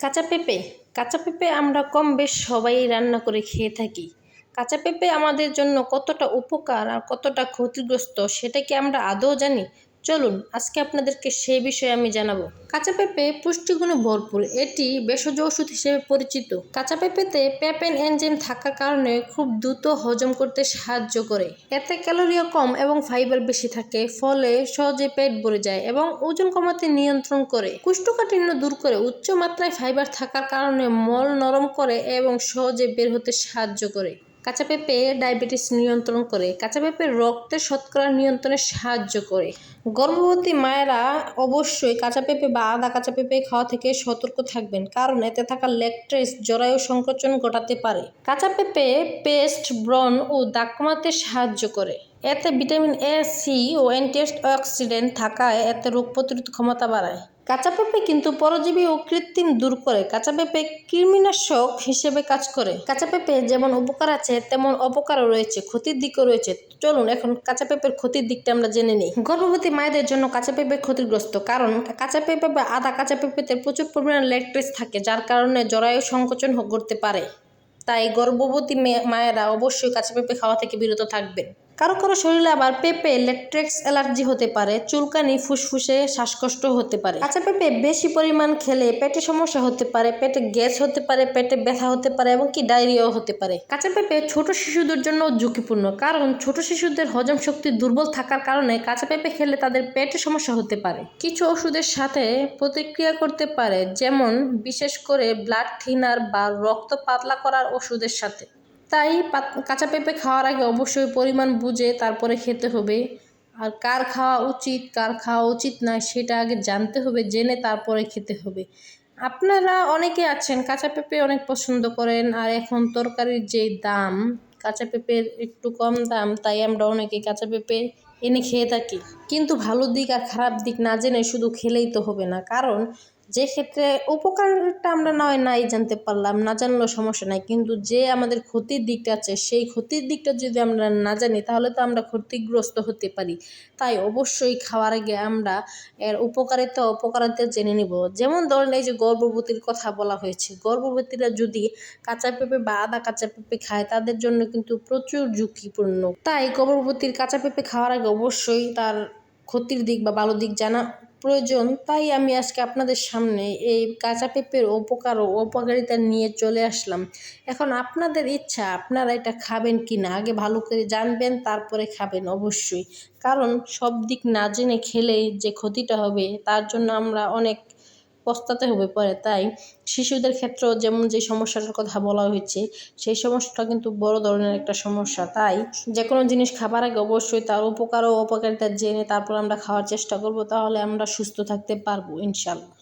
কাঁচা পেঁপে কাঁচা পেঁপে আমরা কম বেশ সবাই রান্না করে খেয়ে থাকি। কাঁচা পেঁপে আমাদের জন্য কতটা উপকার আর কতটা ক্ষতিগ্রস্ত সেটা কি আমরা আদৌ জানি? চলুন, আজকে আপনাদেরকে সেই বিষয়ে আমি জানাব। কাঁচা পেঁপে পুষ্টিগুণে ভরপুর, এটি ভেষজ ওষুধ হিসেবে পরিচিত। কাঁচা পেঁপেতে পেপেন এনজিম থাকার কারণে খুব দ্রুত হজম করতে সাহায্য করে। এতে ক্যালোরিও কম এবং ফাইবার বেশি থাকে, ফলে সহজে পেট ভরে যায় এবং ওজন কমাতে নিয়ন্ত্রণ করে। কুষ্ঠকাঠিন্য দূর করে উচ্চ মাত্রায় ফাইবার থাকার কারণে মল নরম করে এবং সহজে বের হতে সাহায্য করে। কাঁচা পেঁপে ডায়াবেটিস নিয়ন্ত্রণ করে, কাঁচা পেঁপে রক্তের শতকরা নিয়ন্ত্রণে সাহায্য করে। গর্ভবতী মায়েরা অবশ্যই কাঁচা পেঁপে বা আদা কাঁচা পেঁপে খাওয়া থেকে সতর্ক থাকবেন, কারণ এতে থাকা ল্যাকট্রেস জরায়ু সংকোচন ঘটাতে পারে। কাঁচা পেঁপে পেস্ট, ব্রণ ও দাগ কমাতে সাহায্য করে। এতে ভিটামিন এ, সি ও অ্যান্টি অক্সিডেন্ট থাকায় এতে রোগ প্রতিরোধ ক্ষমতা বাড়ায়। কাঁচা পেঁপে কিন্তু পরজীবী ও কৃত্রিম দূর করে। কাঁচা পেঁপে কৃমিনাশক হিসেবে কাজ করে। কাঁচা পেঁপে যেমন উপকার আছে, তেমন অপকারও রয়েছে। ক্ষতির দিকও রয়েছে। চলুন এখন কাঁচা পেঁপের ক্ষতির দিকটা আমরা জেনে নিই। গর্ভবতী মায়েদের জন্য কাঁচা পেঁপে ক্ষতিগ্রস্ত কারণ, কাঁচা পেঁপে বা আদা কাঁচা পেঁপেতে প্রচুর পরিমাণে ল্যাকট্রেস থাকে, যার কারণে জরায়ু সংকোচন করতে পারে। তাই গর্ভবতী মায়েরা অবশ্যই কাঁচা পেঁপে খাওয়া থেকে বিরত থাকবেন। কারও কারও শরীরে আবার পেঁপে ল্যাট্রেক্স অ্যালার্জি হতে পারে, চুলকানি, ফুসফুসে শ্বাসকষ্ট হতে পারে। কাঁচা পেঁপে বেশি পরিমাণ খেলে পেটে সমস্যা হতে পারে, পেটে গ্যাস হতে পারে, পেটে ব্যথা হতে পারে এবং কি ডায়রিয়াও হতে পারে। কাঁচা পেঁপে ছোট শিশুদের জন্য ঝুঁকিপূর্ণ কারণ ছোট শিশুদের হজম শক্তি দুর্বল থাকার কারণে কাঁচা পেঁপে খেলে তাদের পেটে সমস্যা হতে পারে। কিছু ওষুধের সাথে প্রতিক্রিয়া করতে পারে, যেমন বিশেষ করে ব্লাড থিনার বা রক্ত পাতলা করার ওষুধের সাথে। তাই কাঁচা পেঁপে খাওয়ার আগে অবশ্যই পরিমাণ বুঝে তারপরে খেতে হবে। আর কার খাওয়া উচিত, কার খাওয়া উচিত না, সেটা আগে জানতে হবে, জেনে তারপরে খেতে হবে। আপনারা অনেকে আছেন, কাঁচা পেঁপে অনেক পছন্দ করেন, আর এখন তরকারির যে দাম, কাঁচা পেঁপের একটু কম দাম, তাই আমরা অনেকে কাঁচা পেঁপে এনে খেয়ে থাকি। কিন্তু ভালো দিক আর খারাপ দিক না জেনে শুধু খেলেই তো হবে না। কারণ যে ক্ষেত্রে উপকারটা আমরা নয়, নাই জানতে পারলাম, না জানলেও সমস্যা নাই। কিন্তু যে আমাদের ক্ষতির দিকটা আছে, সেই ক্ষতির দিকটা যদি আমরা না জানি, তাহলে তো আমরা ক্ষতিগ্রস্ত হতে পারি। তাই অবশ্যই খাওয়ার আগে আমরা এর উপকারিতা, অপকারিতা জেনে নিব। যেমন ধরেন এই যে গর্ভবতীর কথা বলা হয়েছে, গর্ভবতীরা যদি কাঁচা পেঁপে বা আদা কাঁচা পেঁপে খায়, তাদের জন্য কিন্তু প্রচুর ঝুঁকিপূর্ণ। তাই গর্ভবতীর কাঁচা পেঁপে খাওয়ার আগে অবশ্যই তার ক্ষতির দিক বা ভালো দিক জানা প্রয়োজন, তাই আমি আজকে আপনাদের সামনে এই কাঁচা পেঁপের উপকার ও উপকারিতা নিয়ে চলে আসলাম। এখন আপনাদের ইচ্ছা, আপনারা এটা খাবেন কি না আগে ভালো করে জানবেন, তারপরে খাবেন অবশ্যই। কারণ সব দিক না জেনে খেলে যে ক্ষতিটা হবে, তার জন্য আমরা অনেক পস্তাতে হবে পরে তাই শিশুদের ক্ষেত্রেও যেমন যে সমস্যাটার কথা বলা হয়েছে, সেই সমস্যাটা কিন্তু বড় ধরনের একটা সমস্যা। তাই যে কোনো জিনিস খাবার আগে অবশ্যই তার উপকার ও অপকারিতা জেনে তারপর আমরা খাওয়ার চেষ্টা করব, তাহলে আমরা সুস্থ থাকতে পারব, ইনশাল্লাহ।